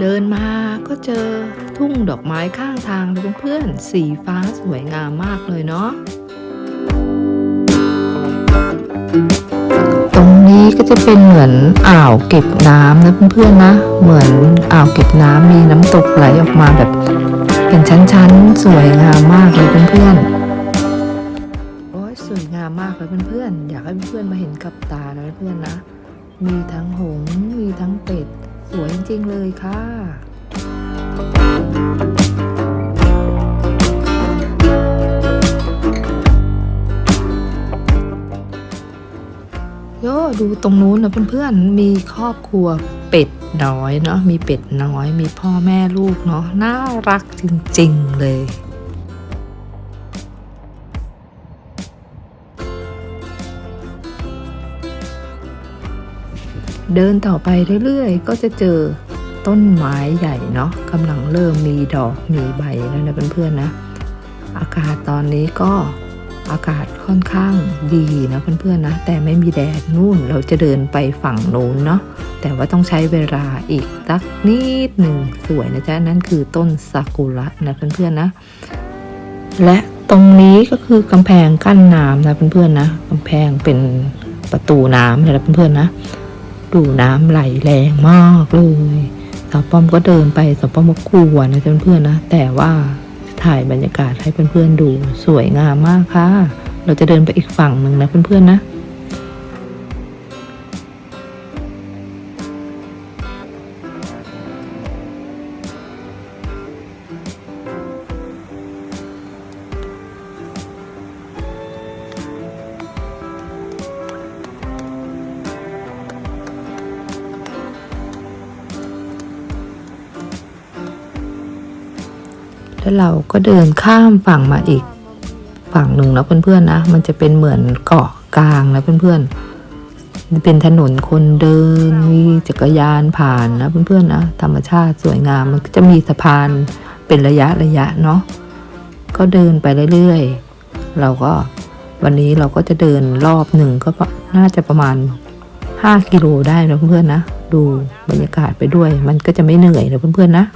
เดินมาก็เจอทุ่งดอกไม้ข้างทางเลยเพื่อนๆสีฟ้าสวยงามมากเลยเนาะตรงนี้ก็จะเป็นเหมือนอ่าวเก็บน้ำนะเพื่อนๆนะ เหมือนอ่าวเก็บน้ำมีน้ำตกไหลออกมาแบบ เป็นชั้นๆ สวยงามมากเลยเพื่อนๆโอ้ยสวยงามมากเลยเพื่อนๆอยากให้เพื่อนๆมาเห็นกับตานะเพื่อนๆนะ มีทั้งหงมีทั้งเป็ด สวยจริง ๆ เลยค่ะโยดูตรงนู้นนะเพื่อนๆ มีครอบครัวเป็ดน้อยเนาะ มีเป็ดน้อย มีพ่อแม่ลูกเนาะ น่ารักจริง ๆ เลย เดินต่อไปเรื่อยๆ ก็จะเจอต้นไม้ใหญ่เนาะกำลังเริ่มมีดอกมีใบแล้วนะเพื่อนๆนะ อากาศตอนนี้ก็อากาศค่อนข้างดีนะเพื่อนๆนะ แต่ไม่มีแดดนู่นเราจะเดินไปฝั่งนู้นเนาะแต่ว่าต้องใช้เวลาอีกสักนิดหนึ่งสวยนะจ๊ะนั่นคือต้นซากุระนะเพื่อนๆนะ และตรงนี้ก็คือกำแพงกั้นน้ำนะเพื่อนๆนะกำแพงเป็นประตูน้ำนะเพื่อนๆนะ ดูน้ำไหลแรงมากเลยสาวป้อมก็เดินไปสาวป้อมก็กลัวนะเพื่อนๆนะ แต่ว่าถ่ายบรรยากาศให้เพื่อนๆดูสวยงามมากค่ะ เราจะเดินไปอีกฝั่งหนึ่งนะเพื่อนๆนะ แล้วเราก็เดินข้ามฝั่งมาอีก ฝั่งหนึ่งนะเพื่อนๆนะ มันจะเป็นเหมือนเกาะกลางนะเพื่อนๆ เป็นถนนคนเดิน มีจักรยานผ่านนะเพื่อนๆนะธรรมชาติสวยงามมันก็จะมีสะพานเป็นระยะระยะเนาะก็เดินไปเรื่อยๆ เราก็วันนี้เราก็จะเดินรอบหนึ่งก็น่าจะประมาณ 5 กิโลได้นะเพื่อนๆนะ ดูบรรยากาศไปด้วย มันก็จะไม่เหนื่อยนะเพื่อนๆนะ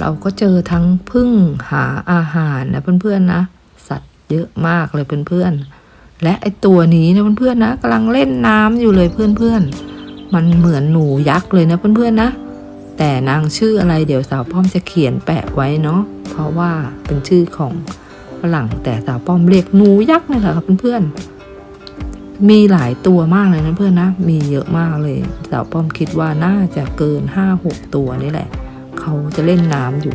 เราก็เจอทั้งพึ่งหาอาหารนะเพื่อนๆนะ สัตว์เยอะมากเลยเพื่อนๆ และไอตัวนี้นะเพื่อนๆนะกำลังเล่นน้ำอยู่เลยเพื่อนๆ มันเหมือนหนูยักษ์เลยนะเพื่อนๆนะ แต่นางชื่ออะไรเดี๋ยวสาวป้อมจะเขียนแปะไว้เนาะ เพราะว่าเป็นชื่อของฝรั่งแต่สาวป้อมเรียกหนูยักษ์นี่แหละครับเพื่อนๆ มีหลายตัวมากเลยนะเพื่อนนะ มีเยอะมากเลย สาวป้อมคิดว่าน่าจะเกินห้าหกตัวนี่แหละ เขาจะเล่นน้ำอยู่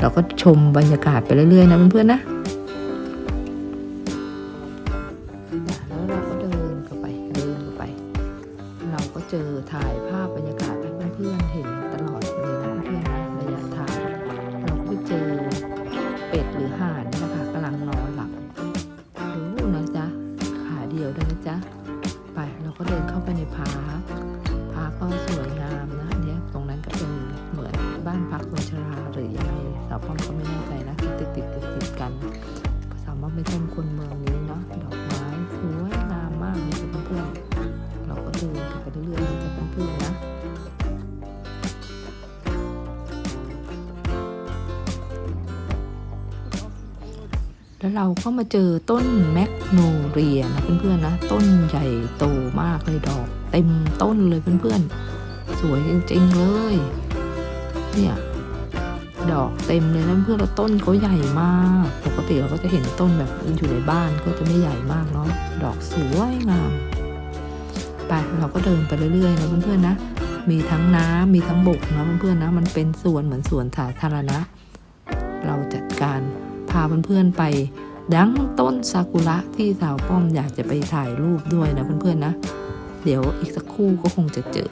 เราก็ชมบรรยากาศไปเรื่อยๆนะเพื่อนๆนะ สาวป้อมไม่ใช่คนเมืองนี้เนาะดอกไม้สวยงามมากเลยเพื่อนๆเราก็เดินไปเรื่อยๆจะเพื่อนๆนะแล้วเราก็มาเจอต้นแมกโนเรียนะเพื่อนๆนะ ต้นใหญ่โตมากเลยดอก เต็มต้นเลยเพื่อนๆ สวยจริงๆเลย เนี่ย ดอกเต็มเลยนะเพื่อนแล้วต้นเขาใหญ่มาก ปกติเราก็จะเห็นต้นแบบอยู่ในบ้านก็จะไม่ใหญ่มากเนาะดอกสวยงามไปเราก็เดินไปเรื่อยๆนะเพื่อนๆนะ มีทั้งน้ำมีทั้งบกนะเพื่อนๆนะ มันเป็นสวนเหมือนสวนสาธารณะ เราจัดการพาเพื่อนๆไปดังต้นซากุระที่สาวป้อมอยากจะไปถ่ายรูปด้วยนะเพื่อนๆนะ เดี๋ยวอีกสักครู่ก็คงจะเจอ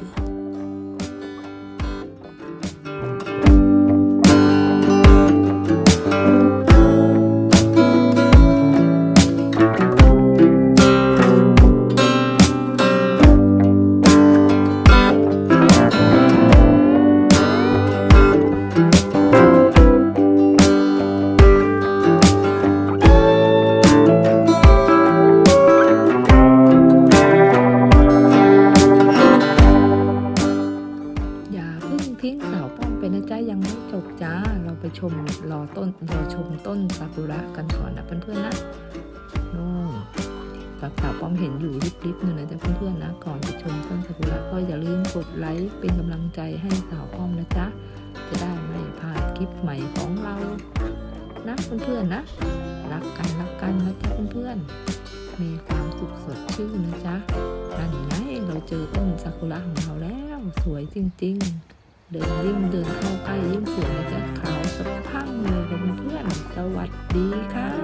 ต้นราชมต้นซากุระกันก่อนนะเพื่อนๆนะนู่นแบบสาวป้อมเห็นอยู่ริบๆหนึ่งนะจ๊ะเพื่อนๆนะ ก่อนจะชมต้นซากุระก็อย่าลืมกดไลค์เป็นกำลังใจให้สาวป้อมนะจ๊ะ จะได้ไม่พลาดคลิปใหม่ของเรา นะเพื่อนๆนะ รักกันรักกันนะจ๊ะเพื่อนๆ มีความสุขสดชื่นนะจ๊ะนั่นไงเราเจอต้นซากุระของเราแล้ว สวยจริง ๆ เดินยิ่งเดินเข้าใกล้ยิ่ง สว